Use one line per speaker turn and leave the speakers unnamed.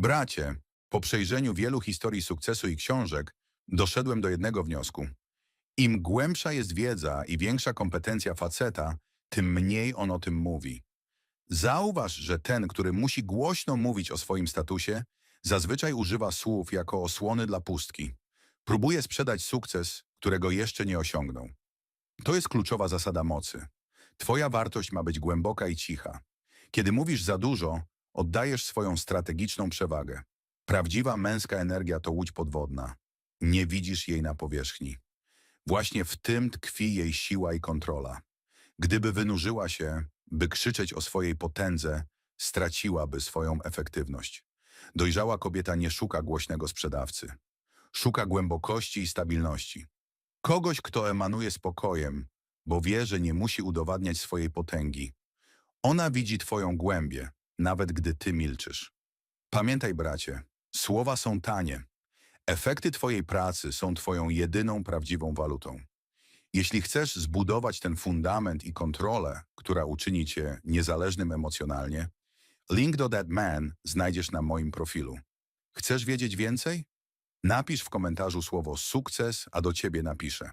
Bracie, po przejrzeniu wielu historii sukcesu i książek, doszedłem do jednego wniosku. Im głębsza jest wiedza i większa kompetencja faceta, tym mniej on o tym mówi. Zauważ, że ten, który musi głośno mówić o swoim statusie, zazwyczaj używa słów jako osłony dla pustki. Próbuje sprzedać sukces, którego jeszcze nie osiągnął. To jest kluczowa zasada mocy. Twoja wartość ma być głęboka i cicha. Kiedy mówisz za dużo, oddajesz swoją strategiczną przewagę. Prawdziwa męska energia to łódź podwodna. Nie widzisz jej na powierzchni. Właśnie w tym tkwi jej siła i kontrola. Gdyby wynurzyła się, by krzyczeć o swojej potędze, straciłaby swoją efektywność. Dojrzała kobieta nie szuka głośnego sprzedawcy. Szuka głębokości i stabilności. Kogoś, kto emanuje spokojem, bo wie, że nie musi udowadniać swojej potęgi. Ona widzi twoją głębię, nawet gdy ty milczysz. Pamiętaj, bracie, słowa są tanie. Efekty twojej pracy są twoją jedyną prawdziwą walutą. Jeśli chcesz zbudować ten fundament i kontrolę, która uczyni cię niezależnym emocjonalnie, link do That Man znajdziesz na moim profilu. Chcesz wiedzieć więcej? Napisz w komentarzu słowo sukces, a do ciebie napiszę.